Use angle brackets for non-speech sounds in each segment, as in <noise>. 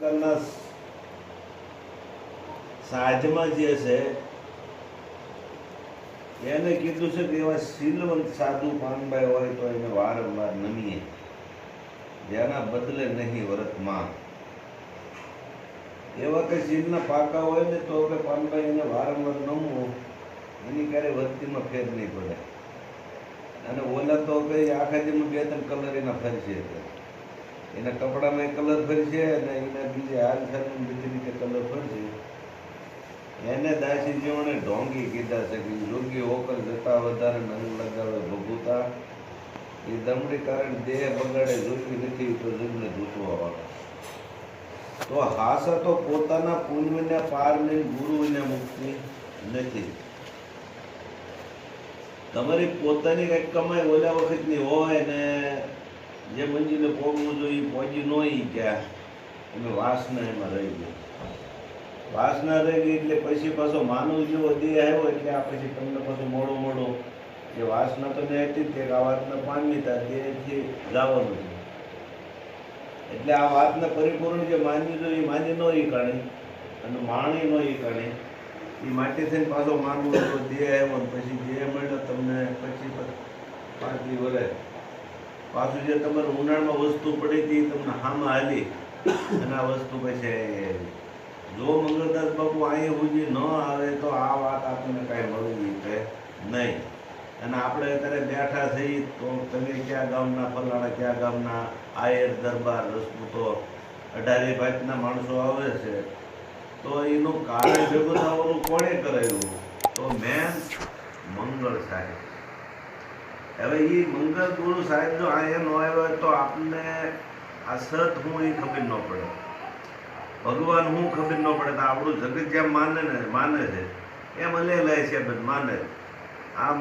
પ્રકારના સાજમાં જે છે, એને કીધું છે કે એવા શીલવંત સાધુ પાનભાઈ હોય તો એને વારંવાર નમીએ. જેના બદલે નહીં વ્રતમાં એવા કે શીલના પાકા હોય ને તો કે પાનભાઈ એને વારંવાર નમવું. એની ક્યારેય વસ્તીમાં ફેર નહીં પડે. અને ઓલા તો કઈ આખા જેમાં બે ત્રણ કલર એના ફરશે. એના કપડામાં કલર ભરશે અને એના બીજે હાલ સાથે બીજી રીતે કલર ભરશે એને દાસી જીવણે ઢોંગી કીધા છે કે યોગી હોકર જતા વધારે નંગ લગાવે ભગુતા એ દમડી કારણ દેહ બગાડે જોતી નથી, તો જગને જૂતવા વાળો. તો હાસા તો પોતાના પુણ્યને પારને ગુરુને મુક્તિ નથી. તમારી પોતાની કંઈક કમાઈ ઓલા વખતની હોય ને જે મંજીને પોગવું જોઈએ પહોંચી ન ઈ ક્યાં એમાં વાસના એમાં રહી ગઈ વાસના રહી ગઈ એટલે પછી પાછો માનવ જેવો દેહ આવ્યો એટલે આ પછી તમને પાછો મોડો મોડો જે વાસના તો નહીં હતી તે આ વાતના પામી તા તેથી જવાનું છે. એટલે આ વાતને પરિપૂર્ણ જે માનવી જોઈએ, એ માની ન કાઢી અને માણી ન ઈ કાણી એ માટે થઈને પાછો માનવો દેહ આવ્યો પછી દેહ મળ્યો, તમને પછી પાંચ વરે પાછું જે તમારે ઉનાળામાં વસ્તુ પડી હતી તમને હામાં હાલી. અને આ વસ્તુ પછી જો મંગળદાસ બાપુ અહીંયા સુધી ન આવે તો આ વાત આપણને કાંઈ મળવી છે નહીં. અને આપણે અત્યારે બેઠા થઈ તો તમે ક્યાં ગામના, ફલાણા ક્યાં ગામના, આયર દરબાર રસપૂતો અઢારે ભાગના માણસો આવે છે. તો એનું કારણ ભેગું થવાનું કોણે કરાયું તો મેન મંગળ સાહેબ. હવે એ મંગળ ગુરુ સાહેબ જો અહીંયા ન આવ્યો હોય તો આપણને આ સત હું એ ખબર ન પડે. ભગવાન હું ખબર ન પડે તો આપણું જગત જેમ માને ને માને છે, એમ અલેલાય છે બધ માને આમ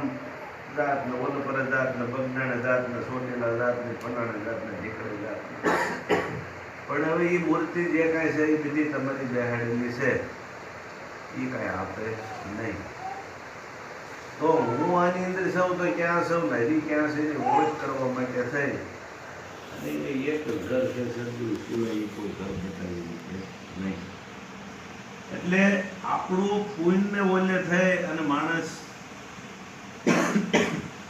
જાત ને ઓલ પર જાત ને બગડાણા જાત ને સોટેલા જાત ને ફલાણા જાત ને ઢીકડી જાત ને. પણ હવે એ મૂર્તિ જે કાંઈ છે એ બીજી તમારી બેહાડેલી છે. એ કાંઈ આપે નહીં. તો હું આની અંદર સૌ તો ક્યાં સૌ ને ક્યાં છે? ઓળખ કરવા માટે થઈ અને એ એક ઘર છે સંતુ સિવાય કોઈ ઘર બતાવી છે, નહીં. એટલે આપણું પુણ્ય ઓલે થાય અને માણસ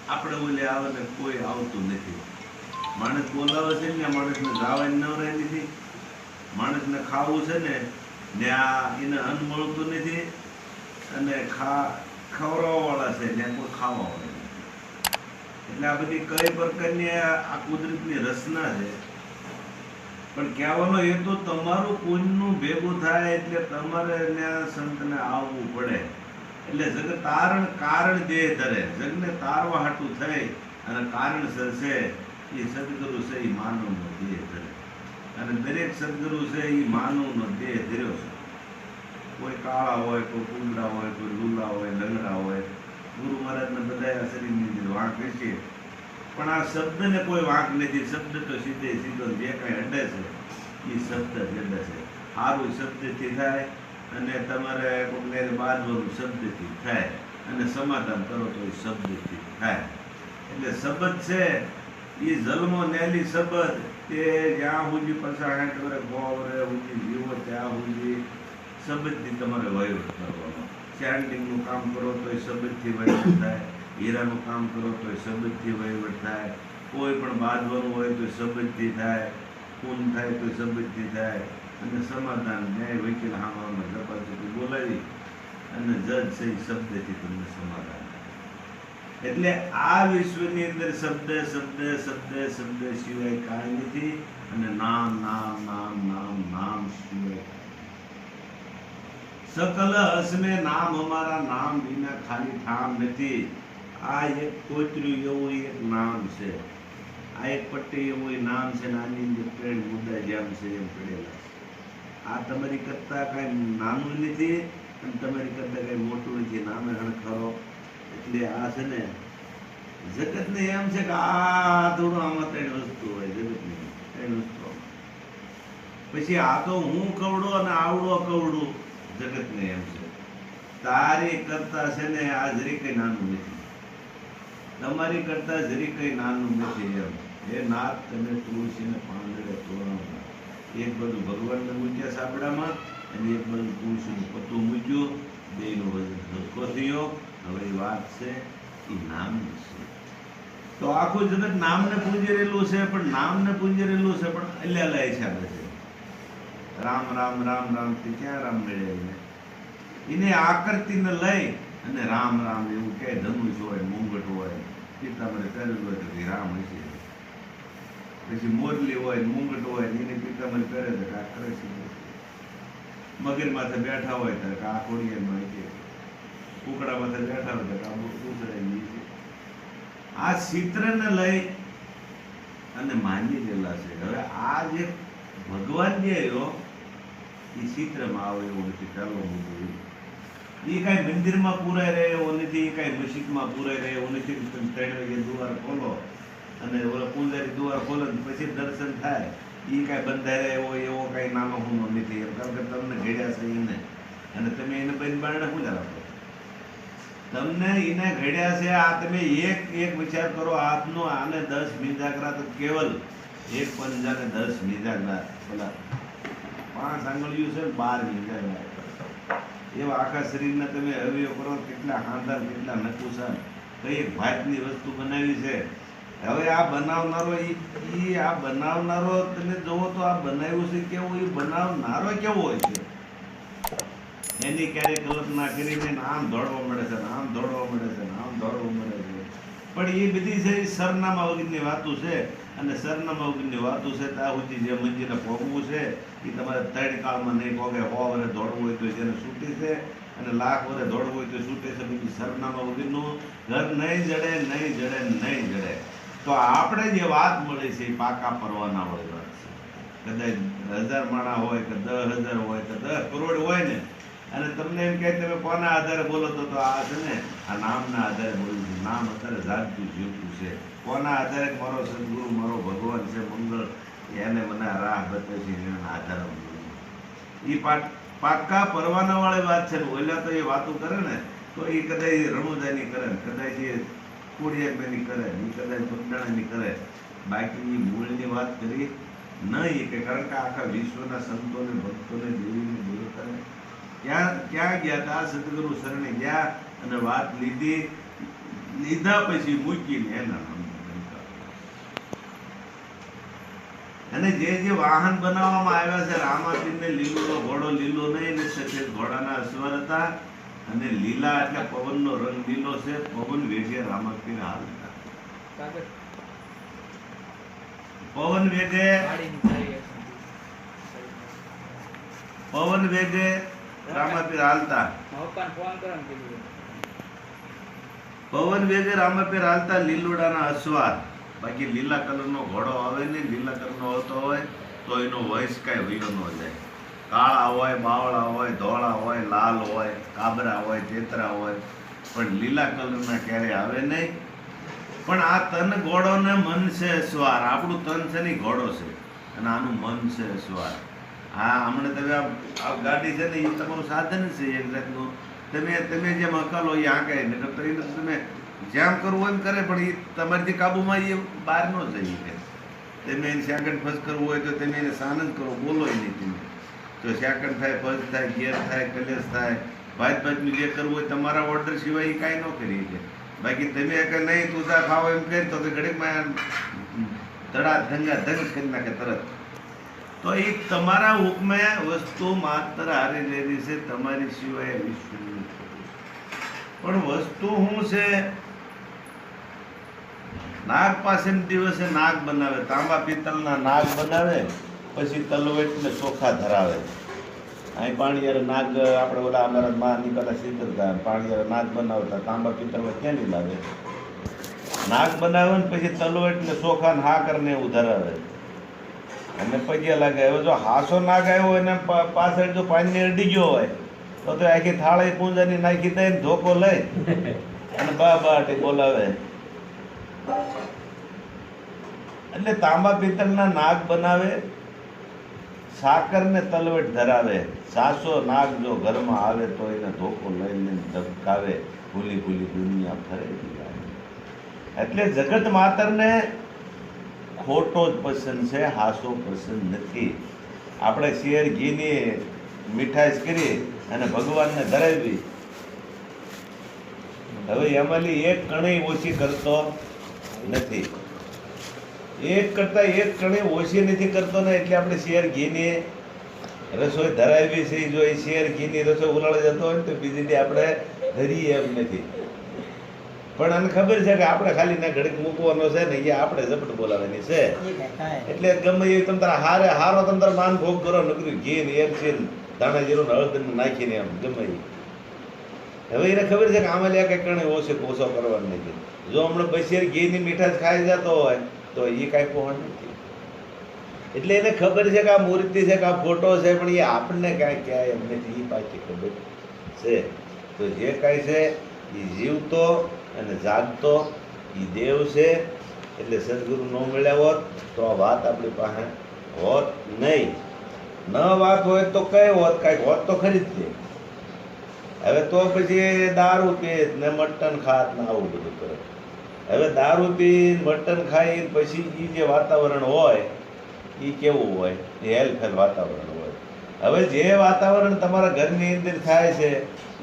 આપણે ઓલે આવે ને કોઈ આવતું નથી. માણસ બોલાવે છે ને, માણસને જવાની ન રહે નથી માણસને ખાવું છે ને ને આ એને અન્ન મળતું નથી. અને ખા ખવડાવવા વાળા છે ને કોઈ ખાવાવાળા એટલે આ બધી કઈ પ્રકારની આ કુદરતની રચના છે. પણ કહેવાનો હેતુ તમારું પુણ્યનું ભેગું થાય એટલે તમારે ત્યાં સંતને આવવું પડે. એટલે જગ તારણ કારણ દેહ ધરે, જગને તારવા હાટું થઈ અને કારણ છે એ સદગુરુ છે, એ માનવનો દેહ ધરે. અને દરેક સદગુરુ છે, એ માનવનો દેહ ધર્યો છે. કોઈ કાળા હોય, કોઈ કુંડા હોય, કોઈ લુલા હોય, લંગડા હોય. ગુરુ મહારાજને બધા શરીરની અંદર વાંક છે પણ આ શબ્દને કોઈ વાંક નથી. શબ્દ તો સીધે સીધો જે કાંઈ અડે છે, એ શબ્દ જ અડે છે. સારું શબ્દથી થાય અને તમારે કોઈને બાંધવાનું શબ્દથી થાય અને સમાધાન કરો તો એ શબ્દથી થાય. એટલે શબ્દ છે, એ જન્મો નેલી શબ્દ. તે જ્યાં સુધી પચાસ વર્ષ સો વર્ષ સુધી જીવો, ત્યાં સુધી શબ્દથી તમારે વહીવટ કરવાનો સ્ટેન્ડિંગનું કામ કરો તો એ શબ્દથી વહીવટ થાય હીરાનું કામ કરો તો એ શબ્દથી વહીવટ થાય કોઈ પણ બાંધવાનું હોય તો શબ્દથી થાય. ખૂન થાય તો શબ્દથી થાય. અને સમાધાન ન્યાય વકીલ હામાં જપાચુકી બોલાવી અને જજ છે શબ્દથી તમને સમાધાન એટલે આ વિશ્વની અંદર શબ્દ શબ્દ શબ્દ શબ્દ સિવાય કાંઈ નથી. અને નામ નામ નામ નામ નામ સિવાય સકલ હસમે નામ અમારા નામ વિના ખાલી ઠામ નથી આ એક કોતર્યું એવું એક નામ છે આ એક પટ્ટી એવું નામ છે ને આની અંદર ત્રણ મુદ્દા જેમ છે એમ પડેલા આ તમારી કરતા કાંઈ નાનું નથી અને તમારી કરતા કાંઈ મોટું નથી નામે હણખરો એટલે આ છે ને જગતને એમ છે કે આ થોડું આમાં ત્રણ વસ્તુ હોય જગતની ત્રણ વસ્તુ પછી આ તો હું કવડો અને આવડો કવડું જગતને એમ છે. તારી કરતા છે ને આ જરી કઈ નાનું નથી. તમારી કરતા જરી કઈ નાનું નથી એમ. એ નાથ, તમે તુલસીને પાંદડે તોરણ એક બાજુ ભગવાનને મૂક્યા સાબડામાં અને એક બધું તુલસીનું પત્તું મૂક્યું. બેયનો વજન હલકો થયો. હવે વાત છે એ નામ છે. તો આખું જગત નામને પૂંજી રહેલું છે, પણ નામને પૂંજી રહેલું છે, પણ અલ્યા લાય છે આપણે રામ રામ રામ રામથી ક્યાં રામ મેળે એને? એને આકૃતિને લઈ અને રામ રામ એવું કે ધનુષ હોય, મુંગટ હોય. પિતામરે કરેલું હોય તો રામ હશે. પછી મોરલી હોય, મુંગટ હોય એને પિતામરે પહેરે તો કાંક કરે છે. મગર માથે બેઠા હોય તો કાં કોડિયામાં કે, કુકડા માથે બેઠા હોય તો કાં ઉતરે આ ચિત્રને લઈ અને માની ગયેલા છે. હવે આ જે ભગવાન જે રહ્યો એ ચિત્રમાં આવે એવો નથી મુદ્દો એ. કાંઈ મંદિરમાં પૂરાઈ રહે એવો નથી કાંઈ મસ્જિદમાં પૂરાઈ રહે એવો નથી તમે ત્રણ વાગે દુવાર ખોલો અને ઓલા પૂજારી દુવાર ખોલો પછી દર્શન થાય એ કાંઈ બંધાઈ રહે એવો એવો કાંઈ નાનો હુનો નથી કારણ કે તમને ઘડ્યા છે એને અને તમે એને બંધ બારણે શું રાખો તમને એને ઘડ્યા છે આ તમે એક એક વિચાર કરો આજનો આને દસ મિજાગરા તો કેવલ એક પંજાને દસ મિજાગરા પેલા પાંચ આંગળીઓ છે બાર મિજાગરા એવા આખા શરીરના તમે અવયવ કરો કેટલા હાંધાર, કેટલા નકુસા કઈ ભાતની વસ્તુ બનાવી છે. હવે આ બનાવનારો એ આ બનાવનારો તમે જોવો તો આ બનાવ્યું છે કેવું? એ બનાવનારો કેવો હોય છે? એની ક્યારેય કલ્પના કરીને આમ દોડવા મળે છે આમ દોડવા મળે છે આમ દોડવા મળે છે. પણ એ બધી છે સરનામા વગરની વાતો છે. અને સરનામા વગરની વાતો છે ત્યાં સુધી જે મંદિરે ભોગવું છે, એ તમારે ત્રણ કાળમાં નહીં ભોગે. સો વરે દોડવું હોય તો જેને છૂટી છે અને લાખ વરે દોડવું હોય તો છૂટે છે. બીજી સરનામા વગરનું ઘર નહીં જડે નહીં જડે નહીં જડે. તો આપણે જે વાત મળી છે એ પાકા પરવાના હોય વાત છે. કદાચ હજાર માણા હોય કે દસ હજાર હોય કે દસ કરોડ હોય ને, અને તમને એમ કહે તમે કોના આધારે બોલો તો આ છે ને, આ નામના આધારે બોલું છું. નામ અત્યારે જાગતું જીવતું છે. કોના આધારે મારો સદગુરુ મારો ભગવાન છે, મંગળ, એને મને રાહ બતાવે છે એના આધારે. ઈ પાક, પાક્કા પરવાના વાળી વાત છે ઓલા તો એ વાતો કરે ને, તો એ કદાચ રણુદાની કરે કદાચ એ કોડિયાકની કરે એ કદાચ પગડાણાની કરે. બાકી મૂળની વાત કરી, નહીં કે, કારણ કે આખા વિશ્વના સંતોને, ભક્તોને, દેવીને, દેવતાને ક્યાં ક્યાં ગયા હતા સદગુરુ શરણે ગયા અને વાત લીધી, લીધા પછી મૂકીને એના નામનું બંધાવ. અને જે જે વાહન બનાવવામાં આવ્યા છે રામાજીને લીલો ઘોડો લીલો નહીં સફેદ ઘોડાના અસવાર હતા. અને લીલા એટલે પવનનો રંગ લીલો છે. પવન વેગે રામાજીને હાલ હતા. પવન હશે. પવન વેગે રામાપીર હાલતા પવન વેગે રામાપીર હાલતા લીલોડાના અસવાર બાકી લીલા કલરનો ઘોડો આવે ને લીલા કલરનો આવતો હોય, તો એનો વયસ કાંઈ વયો ન જાય. કાળા હોય, બાવળા હોય, ધોળા હોય, લાલ હોય, કાબરા હોય, તેતરા હોય, પણ લીલા કલરના ક્યારે આવે નહીં. પણ આ તન ઘોડો ને મન છે સ્વાર. આપણું તન છે ને ઘોડો છે. અને આનું મન છે સ્વાર. હા, હમણાં તમે આ આ ગાડી છે ને એ તમારું સાધન છે એક જાતનું. તમે તમે જેમ એ આંકે નહીં તો એને તમે જેમ કરવું એમ કરે, પણ એ તમારી કાબુમાં એ બહાર ન જઈ શકે તમે એને સેકન્ડ ફર્સ્ટ કરવું હોય તો તમે એને સાનંદ કરો, બોલો નહીં તમે. તો સેકન્ડ થાય ફર્સ્ટ થાય ગેર થાય, કલેશ થાય, ભાત ભાતનું જે કરવું હોય તમારા ઓર્ડર સિવાય એ કાંઈ ન કરી શકે. બાકી તમે કે નહીં તું જા ખાવ એમ કહે તો ઘડીકમાં ધડા ધંગા ધંગ કરી નાખે તરત. તો એ તમારા હુકમે વસ્તુ માત્ર હારી રહેલી છે, તમારી સિવાય વિશ્વ. પણ વસ્તુ શું છે? નાગ પાસે દિવસે નાગ બનાવે તાંબા પિત્તળના નાગ બનાવે પછી તલવેટને ચોખા ધરાવે. અહીં પાણીયાર નાગ આપણે ઓલા અમારા માં નીકળતા સીધરતા પાણીયાર નાગ બનાવતા તાંબા પિત્તળ નહીં લાવે નાગ બનાવે ને પછી તલવેટને ચોખા ને હા કરીને એવું ધરાવે. અને પગ્યા લાગે હવે જો હાસો નાગ આવ્યો હોય ને પાછળ જો પાણી અડી ગયો હોય તો તો આખી થાળી પૂંજાની નાખી દે ને ધોકો લઈ. <laughs> અને બા બાટી બોલાવે. એટલે તાંબા પિત્તળના નાગ બનાવે, સાકર ને તલવટ ધરાવે. સાસો નાગ જો ઘરમાં આવે તો એને ધોકો લઈને ધબકાવે. ભૂલી ભૂલી દુનિયા ફરેલી એટલે જગત માતરને ખોટો જ પસંદ છે, હાસો પસંદ નથી. આપણે શેર ઘીની મીઠાઈ કરી અને ભગવાનને ધરાવી. હવે એમાંની એક કણી ઓછી કરતો. નથી. એક કરતા એક કણે ઓછી નથી કરતો ને એટલે આપણે શેર ઘીની રસોઈ ધરાવી છે. જો એ શેર ઘીની રસોઈ ઉલાળે જતો હોય ને તો બીજી દી આપણે ધરીએ એમ નથી. પણ આને ખબર છે કે આપણે ખાલી ના ઘડીક મૂકવાનો છે ને એ આપણે ઝપટ બોલાવવાની છે. એટલે ગમે એ તમે તારા હારે હારો તમે તારા માન ભોગ કરો નકરી ઘી ને એમ છે દાણા જીરું ને હળદર નાખીને એમ ગમે એ. હવે એને ખબર છે કે આમાં લ્યા કંઈક કણે ઓછો ઓછો કરવાનો નથી. જો હમણાં બશીર ઘીની મીઠાશ ખાઈ જતો હોય, તો એ કાંઈ પહોંચ નથી. એટલે એને ખબર છે કે આ મૂર્તિ છે કે આ ફોટો છે, પણ એ આપણને કાંઈ ક્યાંય એમ નથી એ પાછી ખબર છે. તો જે કાંઈ છે એ જીવતો અને જાગતો એ દેવ છે. એટલે સદગુરુ ન મળ્યા હોત, તો આ વાત આપણી પાસે હોત નહીં. ન વાત હોય તો કઈ હોત કાંઈક હોત તો ખરી જ હવે તો પછી દારૂ પીએ ને મટન ખાત ને આવું બધું કરે. હવે દારૂ પી, મટન ખાઈ, પછી એ જે વાતાવરણ હોય એ કેવું હોય? એ હેલ્ફેલ વાતાવરણ હોય. હવે જે વાતાવરણ તમારા ઘરની અંદર થાય છે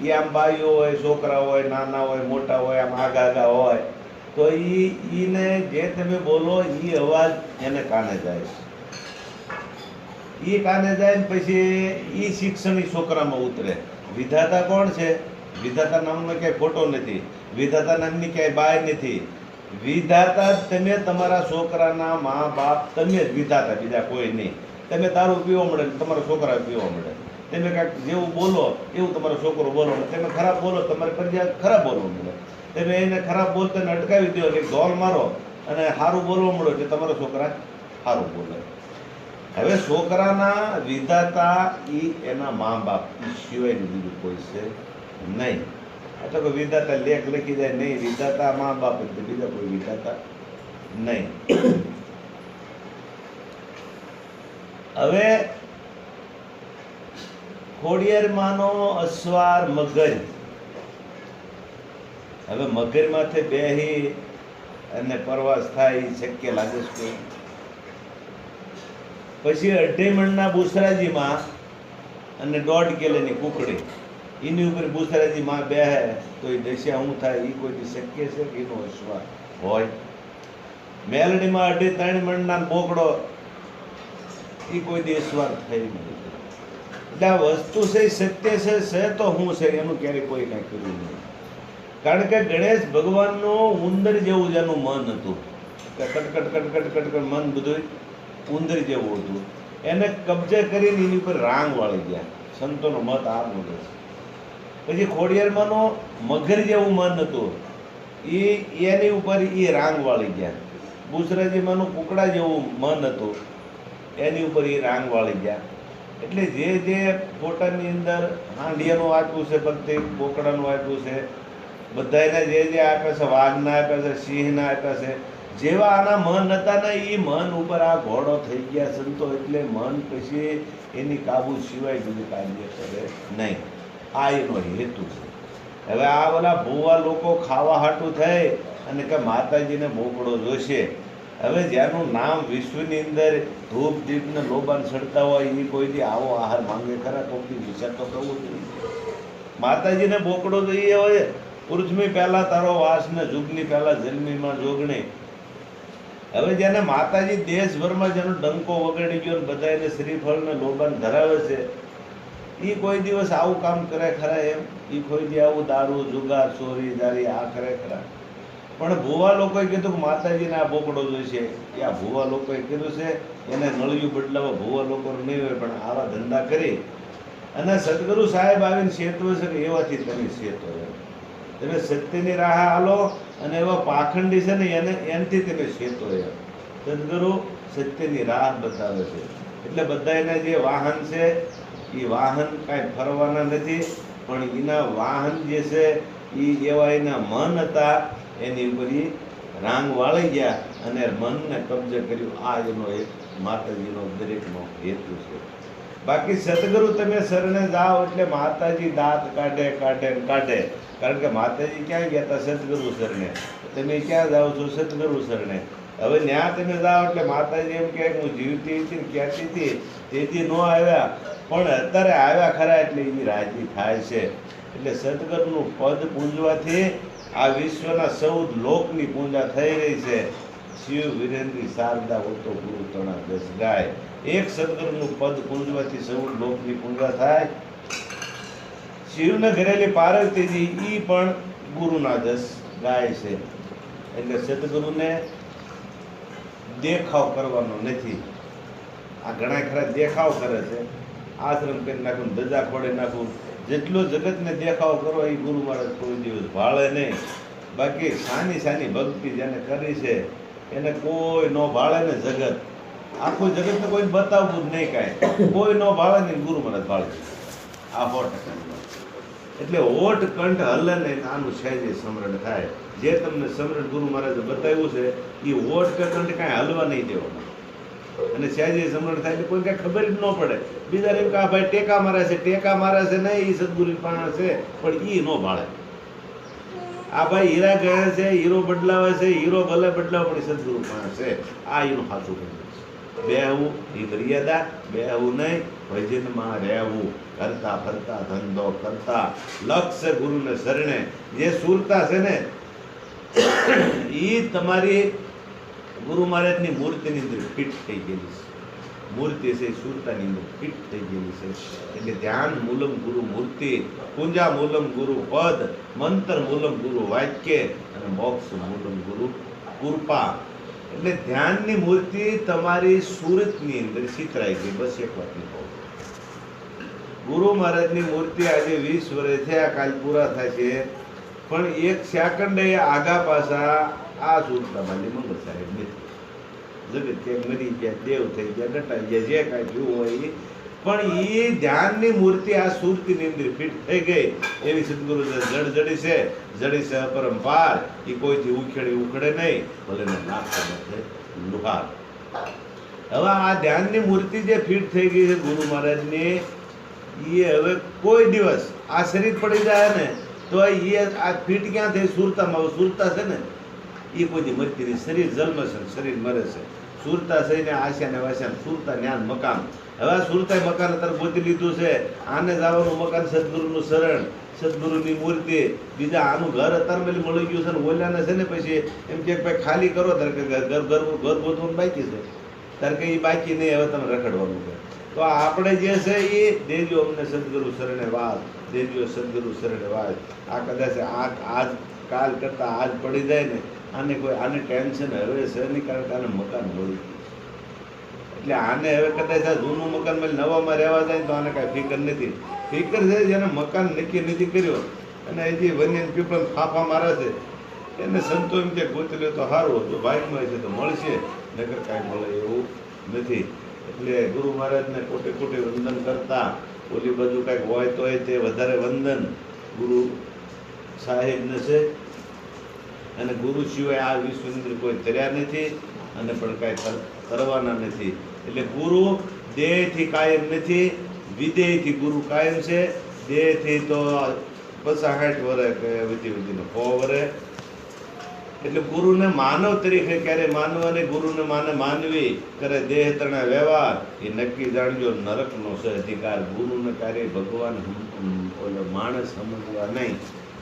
એ આમ ભાઈઓ હોય, છોકરા હોય, નાના હોય, મોટા હોય, આમ આગા આગા હોય, તો એ એને જે તમે બોલો એ અવાજ એને કાને જાય એ કાને જાય ને પછી એ શિક્ષણ એ છોકરામાં ઉતરે. વિધાતા કોણ છે? વિધાતા નામનો ક્યાંય ફોટો નથી. વિધાતા નામની ક્યાંય બાય નથી. વિધાતા તમે તમારા છોકરાના મા બાપ તમે જ વિધાતા, બીજા કોઈ નહીં. તમે દારૂ પીવા મળે તમારા છોકરા પીવા મળે. તમે કાંઈક જેવું બોલો, એવું તમારો છોકરો બોલો તમે ખરાબ બોલો, તમારે ફરજિયાત ખરાબ બોલવું મળે. તમે એને ખરાબ બોલતા એને અટકાવી દો એક ઢોલ મારો અને સારું બોલવા મળો એટલે તમારા છોકરા સારું બોલે. હવે છોકરાના વિધાતા એ એના મા બાપ સિવાયનું બીજું કોઈ છે નહીં. એટલે કોઈ વિધાતા લેખ લખી જાય નહીં. વિધાતા મા બાપ એટલે બીજા કોઈ વિધાતા નહીં. હવે ખોડિયારમાંનો અસવાર મગજ હવે મગજ માથે બેહી અને પ્રવાસ થાય શક્ય લાગે છે? પછી અઢી મણના બુસરાજીમાં અને દોઢ કિલોની કુકડી. એની ઉપર ભૂસરાજી માં બેહે તો એ દશા શું થાય એ કોઈ શક્ય છે કે એનો અશ્વા હોય? મેલડીમાં અઢી ત્રણ મણના બોકડો એ કોઈ દેશવાર થઈ નથી એટલે આ વસ્તુ છે સત્ય છે છે તો હું છે, એનું ક્યારેય કોઈ કાંઈ કર્યું નહીં. કારણ કે ગણેશ ભગવાનનું ઉંદર જેવું જ એનું મન હતું. કે કટકટ કટકટ કટકટ મન બધું ઉંદર જેવું હતું. એને કબજે કરીને એની ઉપર રાંગ વાળી ગયા. સંતોનો મત આ બોલે છે. પછી ખોડિયારમાંનો મગર જેવું મન હતું. એ એની ઉપર એ રાંગ વાળી ગયા. બુસરાજીમાંનું કુકડા જેવું મન હતું. એની ઉપર એ રાંગ વાળી ગયા. એટલે જે જે ફોટાની અંદર હાંડિયાનું આપ્યું છે પ્રત્યેક બોકડાનું આપ્યું છે બધાને જે જે આપ્યા છે, વાઘના આપ્યા છે, સિંહના આપ્યા છે જેવા આના મન હતા ને એ મન ઉપર આ ઘોડો થઈ ગયા સંતો, એટલે મન પછી એની કાબુ સિવાય બીજું કાર્ય કરે નહીં. આ એનો હેતુ છે. હવે આ બધા ભૂવા લોકો ખાવા હાટું થઈ અને કે માતાજીને બોકડો જોશે. હવે જેનું નામ વિશ્વની અંદર ધૂપ દીપને લોબાન સડતા હોય એ કોઈ દી આવો આહાર માંગે ખરા કોઈ વિચાર તો કરવો જોઈએ. માતાજીને બોકડો જોઈએ હોય પૃથ્વી પહેલાં તારો વાસ ને જુગની પહેલાં જન્મીમાં જોગણી. હવે જેને માતાજી દેશભરમાં જેનો ડંકો વગાડી ગયો બધા એને શ્રીફળ ને ધરાવે છે એ કોઈ દિવસ આવું કામ કરે ખરા એમ? એ કોઈ દી આવું દારૂ, જુગાર, ચોરી, દારી આ કરે ખરા? પણ ભુવા લોકોએ કીધું કે માતાજીને આ બોકડો જોઈશે. એ આ ભુવા લોકોએ કીધું છે, એને નળિયું બદલાવા, ભુવા લોકોને નહીં હોય, પણ આવા ધંધા કરી. અને સદગુરુ સાહેબ આવીને શેતવે છે કે એવાથી તમે શેતો તમે સત્યની રાહ હાલો અને એવા પાખંડી છે ને, એને એનથી તમે શેતો એમ. સદગુરુ સત્યની રાહ બતાવે છે. એટલે બધા એના જે વાહન છે એ વાહન કાંઈ ફરવાના નથી, પણ એના વાહન જે છે એ એવા એના મન હતા, એની ઉપર રાંગ વાળી ગયા અને મનને કબજે કર્યું, આ એનો એક માતાજીનો દરેકનો હેતુ છે. બાકી સદગુરુ તમે શરણે જાઓ એટલે માતાજી દાંત કાઢે કાઢે કાઢે. કારણ કે માતાજી ક્યાં ગયા હતા સદગુરુ શરણે? તમે ક્યાં જાઓ છો સદગુરુ શરણે? હવે ન્યા તમે જાઓ એટલે માતાજી એમ કહે હું જીવતી હતી કહેતી હતી? તેથી ન આવ્યા. પણ અત્યારે આવ્યા ખરા એટલે એની રાજી થાય છે. એટલે સદગુરુનું પદ પૂંજવાથી આ વિશ્વના ચૌદ લોકની પૂજા થઈ રહી છે. શિવ વિરેન્દ્રી શારદા હોતો ગુરુ તણા દસ ગાય. એક સદગુરુનું પદ પૂંજવાથી ચૌદ લોકની પૂજા થાય. શિવને ઘરેલી પાર્વતીજી એ પણ ગુરુના દસ ગાય છે. એટલે સદગુરુને દેખાવ કરવાનો નથી. આ ઘણા ખરા દેખાવ કરે છે. આશ્રમ કરી નાખું, ધજા ખોડે નાખું. જેટલો જગતને દેખાવ કરો એ ગુરુ મહારાજ કોઈ દિવસ ભાળે નહીં. બાકી સાની સાની ભક્તિ જેને કરી છે, એને કોઈ ન ભાળે ને જગત. આખું જગતને કોઈ બતાવવું જ નહીં કાંઈ. કોઈ ન ભાળે ને ગુરુ મહારાજ ભાળે આ સો છે. એટલે ઓટ કંઠ હલે ને આનું સહેજે સમરણ થાય. જે તમને સમરણ ગુરુ મહારાજે બતાવ્યું છે એ ઓટ કે કંઠ કાંઈ હલવા નહીં દેવાનો. અને સહેજે સમરણ થાય એટલે કોઈ કાંઈ ખબર જ ન પડે. બીજા એમ કે, આ ભાઈ ટેકા મારે છે, ટેકા મારે છે નહીં એ સદગુરુ પાસે છે. પણ એ ન ભાળે. આ ભાઈ હીરા ગયા છે, હીરો બદલાવે છે, હીરો ભલે બદલાવે, પણ સદગુરુ પાસે છે. આ એનું સાચું કહ્યું બેહવું, એ મર્યાદા. બેહવું નહીં, ભજનમાં રહેવું. કરતા ફરતા, ધંધો કરતા લક્ષ્ય ગુરુને શરણે. જે સુરતા છે ને, એ તમારી ગુરુ મહારાજની મૂર્તિની અંદર ફિટ થઈ ગયેલી છે. મૂર્તિ છે સુરતાની અંદર ફિટ થઈ ગયેલી છે. એટલે ધ્યાન મૂલમ ગુરુ મૂર્તિ, કુંજા મૂલમ ગુરુ પદ, મંત્ર મૂલમ ગુરુ વાક્ય, અને મોક્ષ મૂલમ ગુરુ કૃપા. એટલે ધ્યાનની મૂર્તિ તમારી સુરતની અંદર ચિતરાઈ ગઈ, બસ એક વાત ગુરુ મહારાજની મૂર્તિ આજે વીસ વર્ષ થયા, કાલ પૂરા થાય છે પણ એક સેકન્ડે આગા પાછા આ સુરતામાં મંગળ સાહેબ નથી. જગત કે મરી ગયા, દેવ થઈ ગયા ગટાઈ ગયા, જે કાંઈ થયું હોય પણ એ ધ્યાનની મૂર્તિ આ સુરતીની અંદર ફિટ થઈ ગઈ. એવી સદગુરુ જડ જડી છે. જડી છે અપરંપાર. એ કોઈથી ઉખેડી, ઉખડે નહીં. ભલે ને નાખતો નથી લુહાર. હવે આ ધ્યાનની મૂર્તિ જે ફિટ થઈ ગઈ છે ગુરુ મહારાજની એ હવે કોઈ દિવસ આ શરીર પડી જાય ને, તો એ આ ફીટ ક્યાં થઈ? સુરતામાં. હવે સુરતા છે ને એ કોઈ મરતી નહીં. શરીર જન્મ છે શરીર મરે છે. સુરતા થઈને આશા ને વાસ્યા સુરતા જ્ઞાન મકાન. હવે સુરતાએ મકાન અત્યારે ગોતી લીધું છે. આને જવાનું મકાન સદગુરુનું શરણ, સદગુરુની મૂર્તિ. બીજા આનું ઘર અત્યારે પેલી મળી ગયું છે ને ઓલાને છે ને પછી એમ કે ભાઈ ખાલી કરો, તારે કે ઘર ઘર ઘર ગોતવાનું બાકી છે. ત્યારે કે એ બાકી નહીં, હવે તમે રખડવાનું છે. તો આપણે જે છે એ દેજો અમને સદગુરુ શરણે વાત દેજો સદગુરુ શરણે વાત આ કદાચ આ આજ કાલ કરતાં આજ પડી જાય ને, આને કોઈ આને ટેન્શન હવે છે નહીં, કારણ કે આને મકાન મળી ગયું. એટલે આને હવે કદાચ જૂનું મકાન મળી, નવામાં રહેવા જાય તો આને કાંઈ ફિકર નથી. ફિકર છે જેને મકાન નક્કી નથી કર્યો. અને હજી વન્ય પીપળ ફાફા મારે છે, એને સંતો એમ કે ગોતલ્યો તો સારું જો બાઇકમાં છે તો મળશે. નગર કાંઈ મળે એવું નથી. એટલે ગુરુ મહારાજને કોટે કોટે વંદન કરતા, ઓલી બાજુ કાંઈક હોય તોય તે વધારે વંદન ગુરુ સાહેબને છે. અને ગુરુ સિવાય આ અંદર કોઈ તર્યા નથી અને પણ કાંઈ કરવાના નથી. એટલે ગુરુ દેહથી કાયમ નથી, વિદેહથી ગુરુ કાયમ છે. દેહથી તો પચાસ સાઠ વર્ષ વધી વધીને સો એટલે ગુરુને માનવ તરીકે ક્યારે માનવ અને ગુરુને માને માનવી કરે દેહ તણે વ્યવહાર. એ નક્કી જાણજો, નરકનો છે અધિકાર. ગુરુને ક્યારે ભગવાન ઓલો માણસ સમજવા નહીં.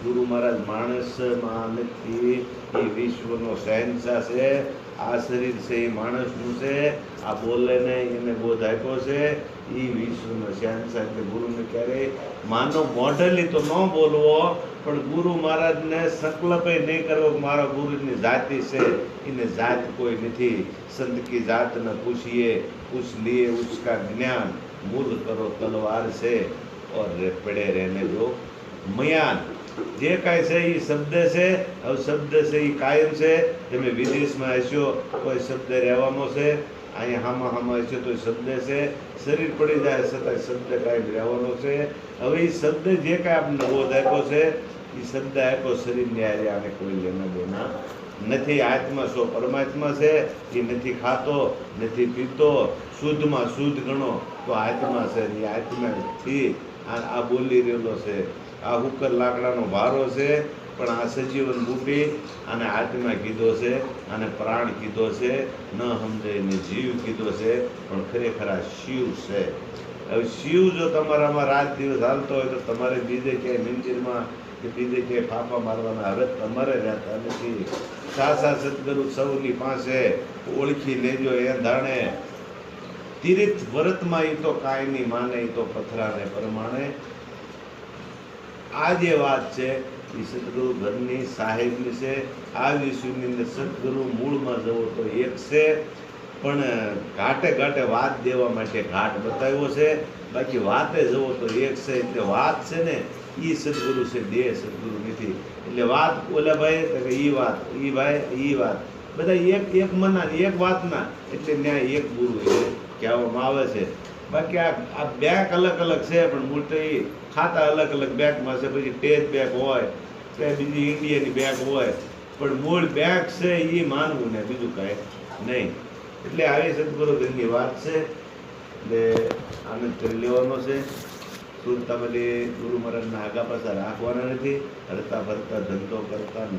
ગુરુ મહારાજ માણસમાં નથી એ વિશ્વનો શહેનશાહ છે. આ શરીર છે, એ માણસનું છે, આ બોલેને એને બોધ આપ્યો છે એ વિષ્ણુનો શ્યામ સાહેબ ગુરુને ક્યારેય માનો મોઢેલી તો ન બોલવો, પણ ગુરુ મહારાજને સંકલ્પે નહીં કરવો કે મારા ગુરુની જાતિ છે, એને જાત કોઈ નથી. સંત કી જાતને પૂછીએ, પૂછ લીએ ઉસકા જ્ઞાન. મૂલ કરો તલવાર છે, ઓર પડે રહેને જો મયાન. જે કાંઈ છે એ શબ્દ છે, હવે શબ્દ છે એ કાયમ છે. તમે વિદેશમાં હશો, કોઈ શબ્દ રહેવાનો છે, અહીંયા હામાં હામાં હશો તો શબ્દ છે. શરીર પડી જાય છતાં શબ્દ કાયમ રહેવાનો છે. હવે એ શબ્દ જે કાંઈ આપણને બોધ આપ્યો છે એ શબ્દ આપ્યો શરીરની હારે આને કોઈ લેના દેના નથી. આત્મા સો પરમાત્મા છે એ નથી ખાતો, નથી પીતો. શુદ્ધમાં શુદ્ધ ગણો તો આત્મા છે એ આત્માથી આ બોલી રહેલો છે. આ હુકર લાકડાનો ભારો છે, પણ આ સજીવન મૂકી અને આત્મા કીધો છે અને પ્રાણ કીધો છે. ન સમજાઈને જીવ કીધો છે, પણ ખરેખર આ શિવ છે. હવે શિવ જો તમારામાં રાત દિવસ હાલતો હોય તો તમારે બીજે ક્યાંય મંદિરમાં કે બીજે ક્યાંય ફાંફા મારવાના હવે તમારે રહેતા નથી. સાસા સદગુરુ સૌની પાસે ઓળખી લેજો, એ ધાણે તીર્થ વ્રતમાં એ તો કાંઈ નહીં, માને એ તો પથરાને પ્રમાણે. આ જે વાત છે એ સદગુરુ ઘરની સાહેબની છે, આ વિષયની અંદર સદગુરુ મૂળમાં જવો તો એક છે, પણ ઘાટે ઘાટે વાત દેવા માટે ઘાટ બતાવ્યો છે. બાકી વાતે જવો તો એક છે, એટલે વાત છે ને એ સદગુરુ છે દેહ સદગુરુ નથી. એટલે વાત ઓલા ભાઈ ઈ વાત, ઈ ભાઈ, ઈ વાત. બધા એક એક મના એક વાતના, એટલે ન્યાય એક ગુરુ એટલે કહેવામાં આવે છે. બાકી આ આ બેંક અલગ અલગ છે, પણ મૂળ તો એ ખાતા અલગ અલગ બેંકમાં છે. પછી સ્ટેટ બેંક હોય કે બીજી ઇન્ડિયાની બેંક હોય. પણ મૂળ બેંક છે એ માનવું ને બીજું કાંઈ નહીં. એટલે આવી સદગુરુ ઘરની વાત છે. એટલે આનંદ કરી લેવાનો છે. સુરતા તમે ગુરુ મહારાજના આગા પાછા રાખવાના નથી. હરતા ફરતા ધંધો કરતા